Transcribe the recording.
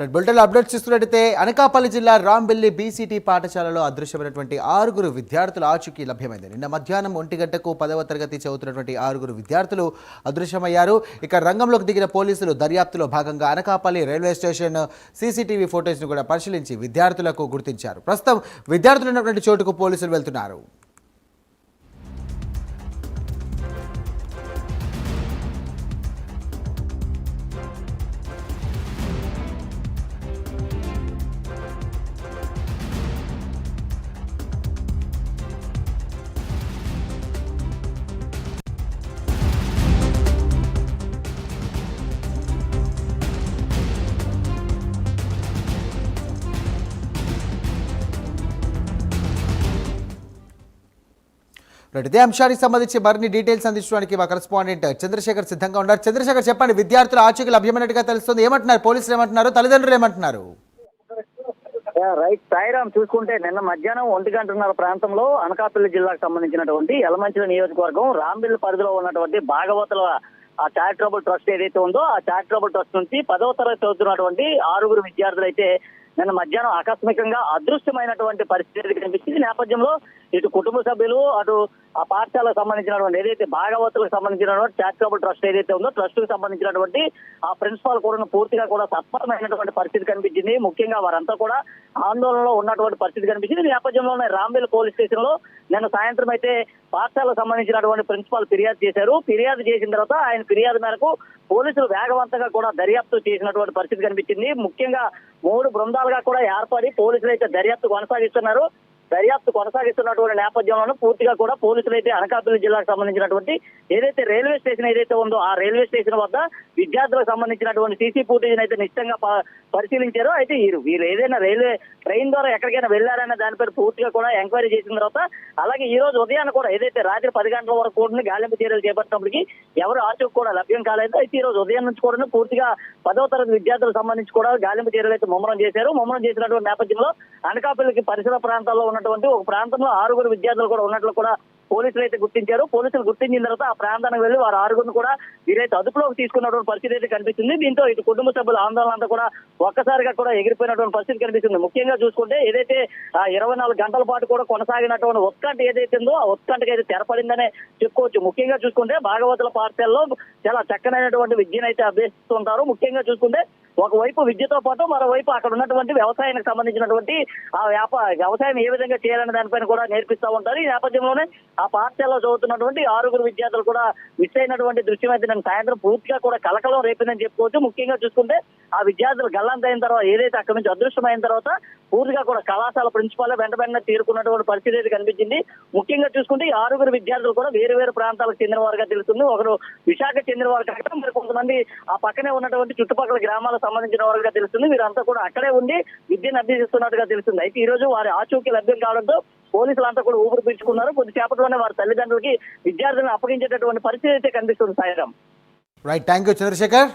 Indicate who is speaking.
Speaker 1: Right bulletin updates చూస్తున్నట్టయితే అనకాపల్లి జిల్లా Rambilli BCT పాఠశాలలో అదృశ్యమైనటువంటి ఆరుగురు విద్యార్థుల ఆచూకీ లభ్యమైంది. నిన్న మధ్యాహ్నం ఒంటి గంటకు పదవ తరగతి చదువుతున్నటువంటి ఆరుగురు విద్యార్థులు అదృశ్యమయ్యారు. ఇక రంగంలోకి దిగిన పోలీసులు దర్యాప్తులో భాగంగా అనకాపల్లి రైల్వే స్టేషన్ సీసీటీవీ ఫోటేజ్ను కూడా పరిశీలించి విద్యార్థులకు గుర్తించారు. ప్రస్తుతం విద్యార్థులు ఉన్నటువంటి చోటుకు పోలీసులు వెళ్తున్నారు. రైట్ ఇదే అంశానికి సంబంధించి మరిన్ని డీటెయిల్స్ అందించడానికి మా కరెస్పాండెంట్ చంద్రశేఖర్ సిద్ధంగా ఉన్నారు. చంద్రశేఖర్ చెప్పండి విద్యార్థుల ఆచూకీ లభ్యమైనట్టుగా తెలుస్తుంది. ఏమంటున్నారు? పోలీసులు ఏమంటున్నారు? తల్లిదండ్రులు ఏమంటున్నారు?
Speaker 2: రైట్. సాయిరామ్ చూసుకుంటే నిన్న మధ్యాహ్నం ఒంటి గంటన్నర ప్రాంతంలో అనకాపల్లి జిల్లాకు సంబంధించినటువంటి యలమంచిల నియోజకవర్గం రాంబిల్ పరిధిలో ఉన్నటువంటి భాగవతుల ఆ చారిటబుల్ ట్రస్ట్ ఏదైతే ఉందో ఆ చారిటబుల్ ట్రస్ట్ నుంచి పదవ తరగతి చదువుతున్నటువంటి ఆరుగురు విద్యార్థులు అయితే నిన్న మధ్యాహ్నం ఆకస్మికంగా అదృశ్యమైనటువంటి పరిస్థితి కనిపించింది నేపథ్యంలో ఇటు కుటుంబ సభ్యులు అటు ఆ పాఠశాలకు సంబంధించినటువంటి ఏదైతే భాగవతులకు సంబంధించినటువంటి చారిటబుల్ ట్రస్ట్ ఏదైతే ఉందో ట్రస్ట్కు సంబంధించినటువంటి ఆ ప్రిన్సిపాల్ కూడా పూర్తిగా కూడా సత్పరమైనటువంటి పరిస్థితి కనిపించింది. ముఖ్యంగా వారంతా కూడా ఆందోళనలో ఉన్నటువంటి పరిస్థితి కనిపించింది. నేపథ్యంలోనే రాంబేల్ పోలీస్ స్టేషన్లో నిన్న సాయంత్రం అయితే పాఠశాలకు సంబంధించినటువంటి ప్రిన్సిపాల్ ఫిర్యాదు చేశారు. ఫిర్యాదు చేసిన తర్వాత ఆయన ఫిర్యాదు మేరకు పోలీసులు వేగవంతంగా కూడా దర్యాప్తు చేసినటువంటి పరిస్థితి కనిపించింది. ముఖ్యంగా మూడు బృందాలుగా కూడా ఏర్పడి పోలీసులు అయితే దర్యాప్తు కొనసాగిస్తున్నారు. దర్యాప్తు కొనసాగిస్తున్నటువంటి నేపథ్యంలోనూ పూర్తిగా కూడా పోలీసులు అయితే అనకాపల్లి జిల్లాకు సంబంధించినటువంటి ఏదైతే రైల్వే స్టేషన్ ఏదైతే ఉందో ఆ రైల్వే స్టేషన్ వద్ద విద్యార్థులకు సంబంధించినటువంటి సీసీ ఫుటేజ్ అయితే నిశ్చితంగా ప- పరిశీలించారు. అయితే వీరు వీరు ఏదైనా రైల్వే ట్రైన్ ద్వారా ఎక్కడికైనా వెళ్ళారనే దానిపై పూర్తిగా కూడా ఎంక్వైరీ చేసిన తర్వాత అలాగే ఈ రోజు ఉదయాన్ని కూడా ఏదైతే రాత్రి పది గంటల వరకు కూడా గాలింపు చర్యలు చేపట్టినప్పటికీ ఎవరు ఆచూకు కూడా లభ్యం కాలేదు. అయితే ఈ రోజు ఉదయం నుంచి కూడా పూర్తిగా పదవ తరగతి విద్యార్థులకు సంబంధించి కూడా గాలింపు చర్యలు అయితే ముమ్మరం చేశారు. ముమ్మరం చేసినటువంటి నేపథ్యంలో అనకాపల్లికి పరిసర ప్రాంతాల్లో ఉన్నటువంటి ఒక ప్రాంతంలో ఆరుగురు విద్యార్థులు కూడా ఉన్నట్లు కూడా పోలీసులు అయితే గుర్తించారు. పోలీసులు గుర్తించిన తర్వాత ఆ ప్రాంతానికి వెళ్ళి వారు ఆరుగురిని కూడా వీరైతే అదుపులోకి తీసుకున్నటువంటి పరిస్థితి అయితే కనిపిస్తుంది. దీంతో ఇటు కుటుంబ సభ్యుల ఆందోళన అంతా కూడా ఒక్కసారిగా కూడా ఎగిరిపోయినటువంటి పరిస్థితి కనిపిస్తుంది. ముఖ్యంగా చూసుకుంటే ఏదైతే ఆ ఇరవై నాలుగు గంటల పాటు కూడా కొనసాగినటువంటి ఉత్కంఠ ఏదైతే ఉందో ఆ ఉత్కంఠకి అయితే తెరపడిందనే చెప్పుకోవచ్చు. ముఖ్యంగా చూసుకుంటే భాగవతుల పాఠశాలలో చాలా చక్కనైనటువంటి విద్యను అయితే అభ్యసిస్తుంటారు. ముఖ్యంగా చూసుకుంటే ఒకవైపు విద్యతో పాటు మరోవైపు అక్కడ ఉన్నటువంటి వ్యవసాయానికి సంబంధించినటువంటి ఆ వ్యాపార వ్యవసాయం ఏ విధంగా చేయాలనే దానిపైన కూడా నేర్పిస్తా ఉంటారు. ఈ నేపథ్యంలోనే ఆ పాఠశాలలో చదువుతున్నటువంటి ఆరుగురు విద్యార్థులు కూడా మిస్ అయినటువంటి దృశ్యం అయితే నేను సాయంత్రం పూర్తిగా కూడా కలకలం రేపిందని చెప్పుకోవచ్చు. ముఖ్యంగా చూసుకుంటే ఆ విద్యార్థులు గల్లంతైన తర్వాత ఏదైతే అక్కడి నుంచి అదృష్టమైన తర్వాత పూర్తిగా కూడా కళాశాల ప్రిన్సిపాల్ వెంట వెంటనే తీరుకున్నటువంటి పరిస్థితి అయితే కనిపించింది. ముఖ్యంగా చూసుకుంటే ఈ ఆరుగురు విద్యార్థులు కూడా వేరు వేరు ప్రాంతాలకు చెందిన వారుగా తెలుస్తుంది. ఒకరు విశాఖ చెందిన వారు కాక మరి కొంతమంది ఆ పక్కనే ఉన్నటువంటి చుట్టుపక్కల గ్రామాల సంబంధించిన వారుగా తెలుస్తుంది. వీరంతా కూడా అక్కడే ఉండి విద్యను అభ్యసిస్తున్నట్టుగా తెలుస్తుంది. అయితే ఈ రోజు వారి ఆచూకీ లభ్యం కావడంతో పోలీసులు అంతా కూడా ఊపిరి పీల్చుకున్నారు. కొద్దిసేపట్లోనే వారి తల్లిదండ్రులకి విద్యార్థులను అప్పగించేటటువంటి పరిస్థితి అయితే కనిపిస్తుంది సాయంత్రం
Speaker 1: రైట్ థ్యాంక్ యూ చంద్రశేఖర్.